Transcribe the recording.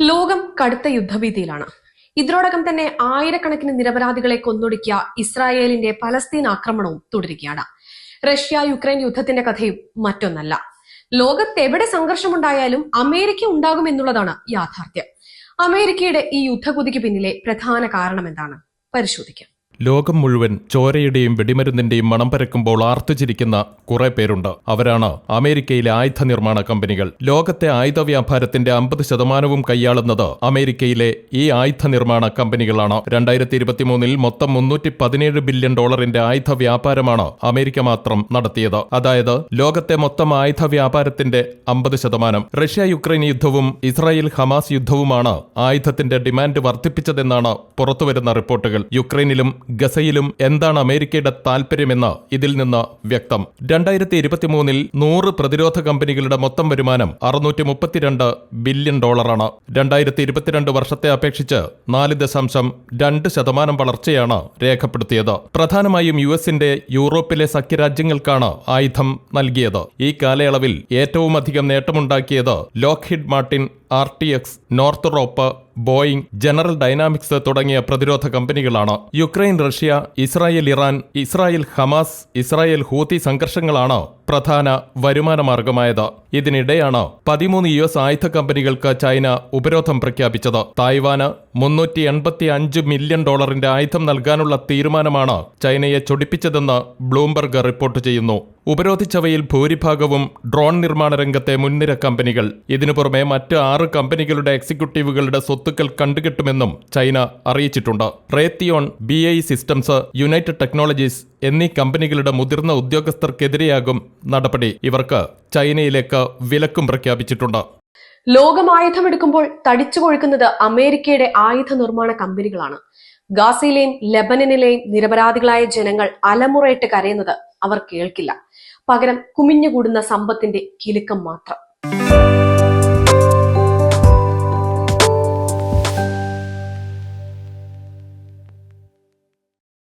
ലോകം കടുത്ത യുദ്ധഭീതിയിലാണ്. ഇതിനോടകം തന്നെ ആയിരക്കണക്കിന് നിരപരാധികളെ കൊന്നൊടുക്കിയ ഇസ്രായേലിന്റെ പലസ്തീൻ ആക്രമണവും തുടരുകയാണ്. റഷ്യ യുക്രൈൻ യുദ്ധത്തിന്റെ കഥയും മറ്റൊന്നല്ല. ലോകത്ത് എവിടെ സംഘർഷമുണ്ടായാലും അമേരിക്ക ഉണ്ടാകുമെന്നുള്ളതാണ് യാഥാർത്ഥ്യം. അമേരിക്കയുടെ ഈ യുദ്ധകുതിക്ക് പിന്നിലെ പ്രധാന കാരണം എന്താണ് പരിശോധിക്കാം. ലോകം മുഴുവൻ ചോരയുടെയും വെടിമരുന്നിന്റെയും മണം പരക്കുമ്പോൾ ആർത്തുചിരിക്കുന്ന കുറെ പേരുണ്ട്. അവരാണ് അമേരിക്കയിലെ ആയുധ നിർമ്മാണ കമ്പനികൾ. ലോകത്തെ ആയുധ വ്യാപാരത്തിന്റെ അമ്പത് ശതമാനവും കൈയാളുന്നത് അമേരിക്കയിലെ ഈ ആയുധ നിർമ്മാണ കമ്പനികളാണ്. രണ്ടായിരത്തി ഇരുപത്തിമൂന്നിൽ മൊത്തം മുന്നൂറ്റി പതിനേഴ് ബില്യൺ ഡോളറിന്റെ ആയുധ വ്യാപാരമാണ് അമേരിക്ക മാത്രം നടത്തിയത്. അതായത് ലോകത്തെ മൊത്തം ആയുധ വ്യാപാരത്തിന്റെ അമ്പത് ശതമാനം. റഷ്യ യുക്രൈൻ യുദ്ധവും ഇസ്രായേൽ ഹമാസ് യുദ്ധവുമാണ് ആയുധത്തിന്റെ ഡിമാൻഡ് വർദ്ധിപ്പിച്ചതെന്നാണ് പുറത്തുവരുന്ന റിപ്പോർട്ടുകൾ. യുക്രൈനിലും ഗസയിലും എന്താണ് അമേരിക്കയുടെ താൽപര്യമെന്ന് ഇതിൽ നിന്ന് വ്യക്തം. രണ്ടായിരത്തി ഇരുപത്തിമൂന്നിൽ നൂറ് പ്രതിരോധ കമ്പനികളുടെ മൊത്തം വരുമാനം അറുന്നൂറ്റി മുപ്പത്തിരണ്ട് ബില്യൺ ഡോളറാണ്. രണ്ടായിരത്തി ഇരുപത്തിരണ്ട് വർഷത്തെ അപേക്ഷിച്ച് നാല് ദശാംശം രണ്ട് ശതമാനം വളർച്ചയാണ് രേഖപ്പെടുത്തിയത്. പ്രധാനമായും യു എസിന്റെ യൂറോപ്പിലെ സഖ്യരാജ്യങ്ങൾക്കാണ് ആയുധം നൽകിയത്. ഈ കാലയളവിൽ ഏറ്റവുമധികം നേട്ടമുണ്ടാക്കിയത് Lockheed Martin R T X Northrop Boeing General Dynamics തുടങ്ങിയ പ്രതിരോധ കമ്പനികളാണ്. Russia Israel Iran Israel Hamas Israel Houthi സംഘർഷങ്ങളാണ് പ്രധാന വരുമാന മാർഗമായത്. ഇതിനിടെയാണ് പതിമൂന്ന് യു എസ് ആയുധ കമ്പനികൾക്ക് ചൈന ഉപരോധം പ്രഖ്യാപിച്ചത്. തായ്വാന് മുന്നൂറ്റി എൺപത്തി അഞ്ച് മില്യൺ ഡോളറിന്റെ ആയുധം നൽകാനുള്ള തീരുമാനമാണ് ചൈനയെ ചൊടിപ്പിച്ചതെന്ന് ബ്ലൂംബർഗ് റിപ്പോർട്ട് ചെയ്യുന്നു. ഉപരോധിച്ചവയിൽ ഭൂരിഭാഗവും ഡ്രോൺ നിർമ്മാണ രംഗത്തെ മുൻനിര കമ്പനികൾ. ഇതിനു പുറമെ മറ്റ് ആറ് കമ്പനികളുടെ എക്സിക്യൂട്ടീവുകളുടെ സ്വത്തുക്കൾ കണ്ടുകെട്ടുമെന്നും ചൈന അറിയിച്ചിട്ടുണ്ട്. Raytheon B I systems United Technologies എന്നീ കമ്പനികളുടെ മുതിർന്ന ഉദ്യോഗസ്ഥർക്കെതിരെയാകും നടപടി ഇവർക്ക് ചൈനയിലേക്ക് വിലക്കും പ്രഖ്യാപിച്ചിട്ടുണ്ട്. ലോകം ആയുധമെടുക്കുമ്പോൾ തടിച്ചു കൊഴുക്കുന്നത് അമേരിക്കയുടെ ആയുധ നിർമ്മാണ കമ്പനികളാണ്. ഗാസയിലെയും ലെബനനിലെയും നിരപരാധികളായ ജനങ്ങൾ അലമുറയിട്ട് കരയുന്നത് അവർ കേൾക്കില്ല. പകരം കുമിഞ്ഞുകൂടുന്ന സമ്പത്തിന്റെ കിലുക്കം മാത്രം.